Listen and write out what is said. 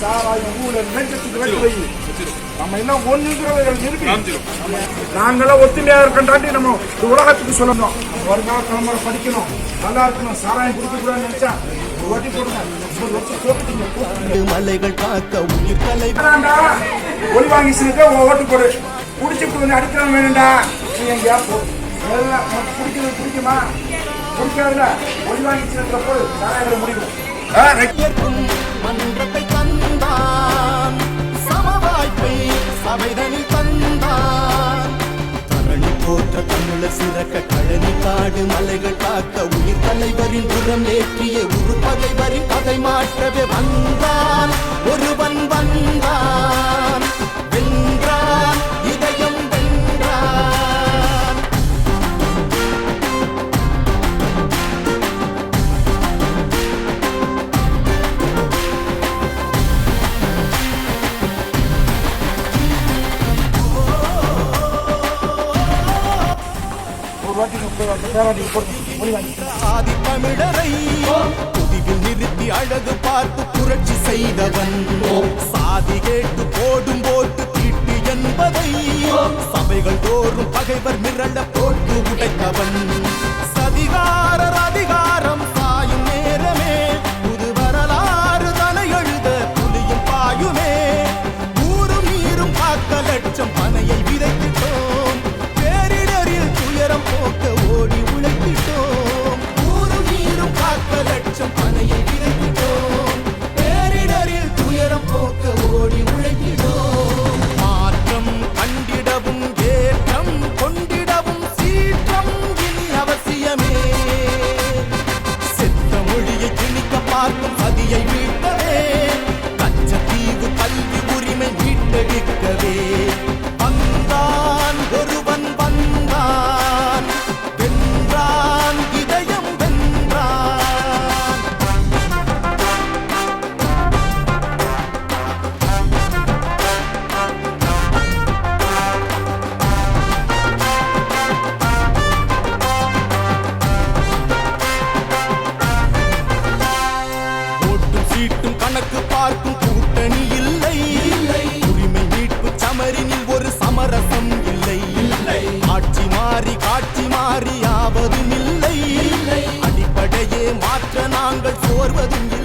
சாராயம் ஊழல் நெஞ்சத்துக்கு வெட்டு வை நம்ம எல்லாம் ஒண்ணுங்கிறவர்கள் காமிச்சிடும் நாங்களாம் ஒத்துமையா இருக்கண்டாண்டி நம்ம உலகத்துக்கு சொல்லணும். வருங்கால தலைமுறை படிக்கணும். நல்லா இருக்கணும். சாராயம் குடிக்க கூடாதுன்னு நினைச்சா ஒரு வாட்டி போடுங்க. ஒரு. மலைகள் காக்க உயிர் தலை ஒளி வாங்கி சின்னதே ஓட்டு போடு. குடிச்சு கொஞ்சம் அடிக்கிறவன் வேணும்டா. நீ எங்கேயா போ. எல்லாம் உனக்கு பிடிக்கிறது பிடிக்குமா? பிடிக்காதுல ஒளி வாங்கி சின்னத்துல போடு சாராயங்களை முடிக்கும் போற்ற சிறக்க கழனி காடு மலைகள் காக்க உயிர் தலைவரின் புறம் ஏற்றிய உரு பகைவரின் பகை மாற்றவே வந்தான். ஒரு தமிழரை புதிவில் நிறுத்தி அழகு பார்த்து புரட்சி செய்தவன். சாதி கேட்டு போடும் போட்டு தீட்டு என்பதை. சபைகள் தோறும் பகைவர் மிரள போட்டு உடைத்தவன். அளிக்க பார்க்கும் சதியை வீட்டவே கஞ்ச தீவு கல்வி உரிமை மீட்டெடுக்கவே. மாறி காட்சி மாறி ஆவதும் இல்லை. அடிப்படையே மாற்ற நாங்கள் சோர்வதும் இல்லை.